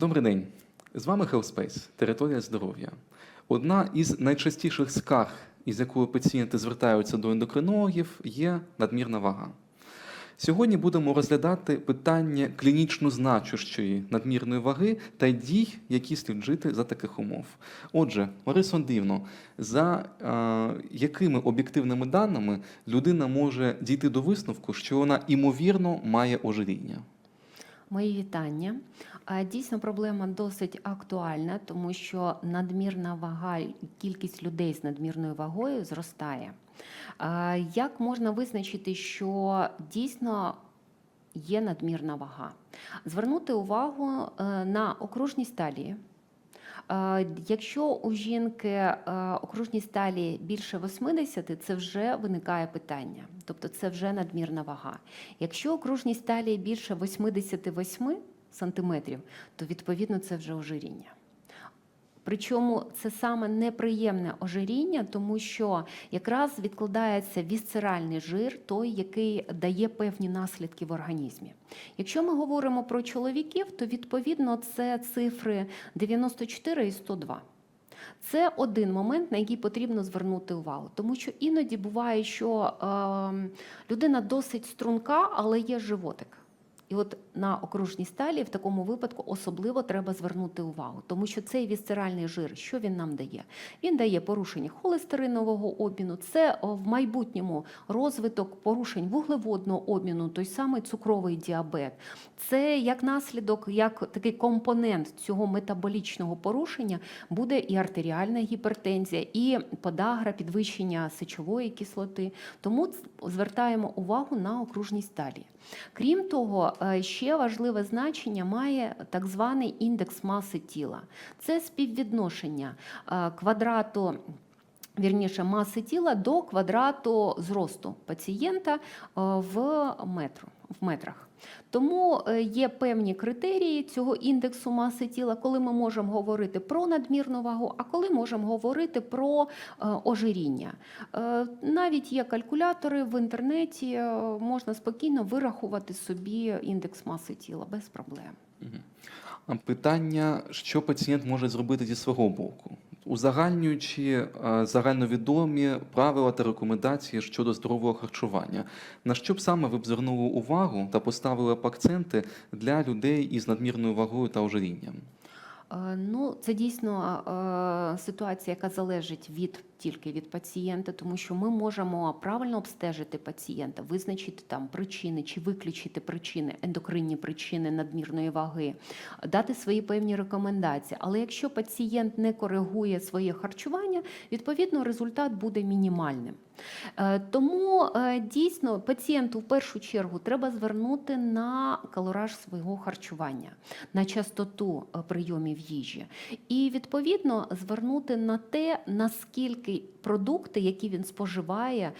Добрий день. З вами Hellspace, територія здоров'я. Одна із найчастіших скарг, із якою пацієнти звертаються до ендокринологів, є надмірна вага. Сьогодні будемо розглядати питання клінічно значущої надмірної ваги та дій, які слід вжити за таких умов. Отже, Ларисо Дивно, за е, якими об'єктивними даними людина може дійти до висновку, що вона імовірно має ожиріння? Мої вітання. Дійсно, проблема досить актуальна, тому що надмірна вага, кількість людей з надмірною вагою зростає. Як можна визначити, що дійсно є надмірна вага? Звернути увагу е, на окружність талії. Е, Якщо у жінки е, окружність талії більше 80, це вже виникає питання, тобто це вже надмірна вага. Якщо окружність талії більше 88 сантиметрів, то відповідно це вже ожиріння. Причому це саме неприємне ожиріння, тому що якраз відкладається вісцеральний жир, той, який дає певні наслідки в організмі. Якщо ми говоримо про чоловіків, то відповідно це цифри 94 і 102. Це один момент, на який потрібно звернути увагу, тому що іноді буває, що е, людина досить струнка, але є животик. І от на окружній сталі в такому випадку особливо треба звернути увагу, тому що цей вісцеральний жир, що він нам дає? Він дає порушення холестеринового обміну, це в майбутньому розвиток порушень вуглеводного обміну, той самий цукровий діабет. Це як наслідок, як такий компонент цього метаболічного порушення буде і артеріальна гіпертензія, і подагра, підвищення сечової кислоти. Тому звертаємо увагу на окружність талії. Крім того, ще важливе значення має так званий індекс маси тіла. Це співвідношення е, квадрату. Вірніше маси тіла до квадрату зросту пацієнта е, в метру в метрах. Тому е, є певні критерії цього індексу маси тіла, коли ми можемо говорити про надмірну вагу, а коли можемо говорити про е, ожиріння. Навіть є калькулятори в інтернеті, можна спокійно вирахувати собі індекс маси тіла без проблем. Питання, що пацієнт може зробити зі свого боку, узагальнюючи е, загальновідомі правила та рекомендації щодо здорового харчування, на що б саме ви б звернули увагу та поставили б акценти для людей із надмірною вагою та ожирінням? Е, Ну, це дійсно е, ситуація, яка залежить від тільки від пацієнта, тому що ми можемо правильно обстежити пацієнта, визначити там причини чи виключити причини, ендокринні причини надмірної ваги, дати свої певні рекомендації. Але якщо пацієнт не коригує своє харчування, відповідно результат буде мінімальним. Е, Тому е, дійсно пацієнту в першу чергу треба звернути на калораж свого харчування, на частоту е, прийомів їжі, і відповідно звернути на те, наскільки продукти, які він споживає,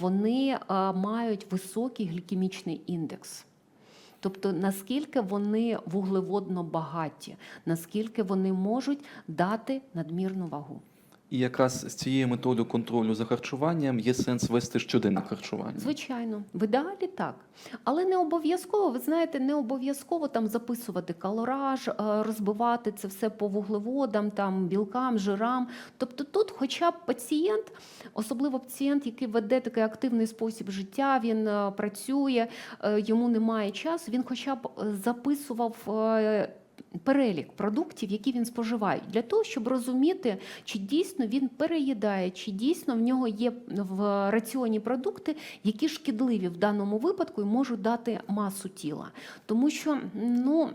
вони мають високий глікемічний індекс. Тобто наскільки вони вуглеводно багаті, наскільки вони можуть дати надмірну вагу. І якраз з цією методою контролю за харчуванням є сенс вести щоденне харчування. Звичайно, в ідеалі так. Але не обов'язково, ви знаєте, не обов'язково там записувати калораж, е, розбивати це все по вуглеводам, там, білкам, жирам. Тобто тут, хоча б пацієнт, особливо пацієнт, який веде такий активний спосіб життя, він е, працює, е, йому немає часу, він хоча б записував. Перелік продуктів, які він споживає, для того, щоб розуміти, чи дійсно він переїдає, чи дійсно в нього є в раціоні продукти, які шкідливі в даному випадку і можуть дати масу тіла. Тому що ну.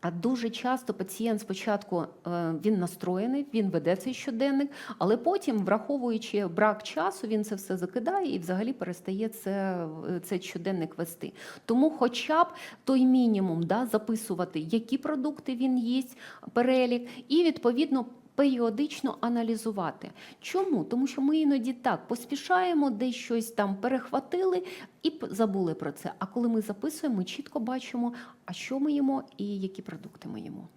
А дуже часто пацієнт спочатку е, він настроєний, він веде цей щоденник, але потім, враховуючи брак часу, він це все закидає і взагалі перестає це, е, цей щоденник вести. Тому, хоча б той мінімум да, записувати, які продукти він їсть, перелік, і відповідно. Періодично аналізувати. Чому? Тому що ми іноді так поспішаємо, десь щось там перехватили і забули про це. А коли ми записуємо, ми чітко бачимо, а що ми їмо і які продукти ми їмо.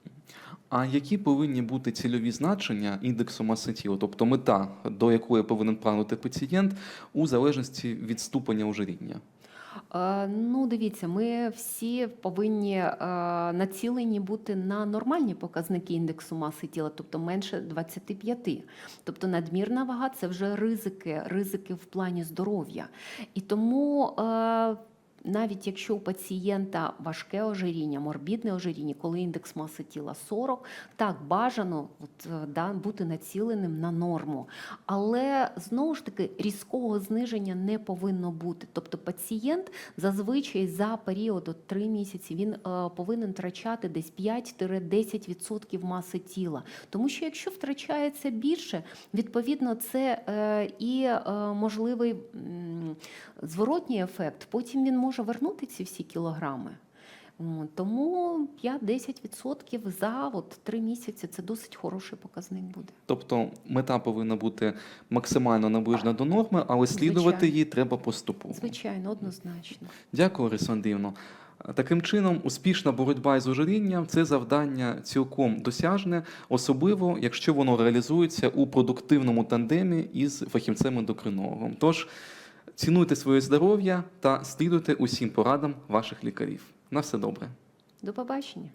А які повинні бути цільові значення індексу маси тіла, тобто мета, до якої повинен прагнути пацієнт, у залежності від ступеня ожиріння? Е, Ну, дивіться, ми всі повинні е, націлені бути на нормальні показники індексу маси тіла, тобто менше 25. Тобто надмірна вага це вже ризики, ризики в плані здоров'я. І тому. Навіть якщо у пацієнта важке ожиріння, морбідне ожиріння, коли індекс маси тіла 40, так бажано от, е, да, бути націленим на норму. Але знову ж таки різкого зниження не повинно бути. Тобто пацієнт зазвичай за період от 3 місяці він е, повинен втрачати десь 5-10% маси тіла. Тому що якщо втрачається більше, відповідно це е, і е, можливий зворотній ефект. Потім він може вернути ці всі кілограми. Тому 5-10% за от 3 місяці це досить хороший показник буде. Тобто мета повинна бути максимально наближена до норми, але слідувати Звичайно. її треба поступово. Звичайно, однозначно. Дякую, Лариса Андріївно. Таким чином, успішна боротьба із ожирінням це завдання цілком досяжне, особливо якщо воно реалізується у продуктивному тандемі із фахівцем-ендокринологом. Тож цінуйте своє здоров'я та слідуйте усім порадам ваших лікарів. На все добре. До побачення.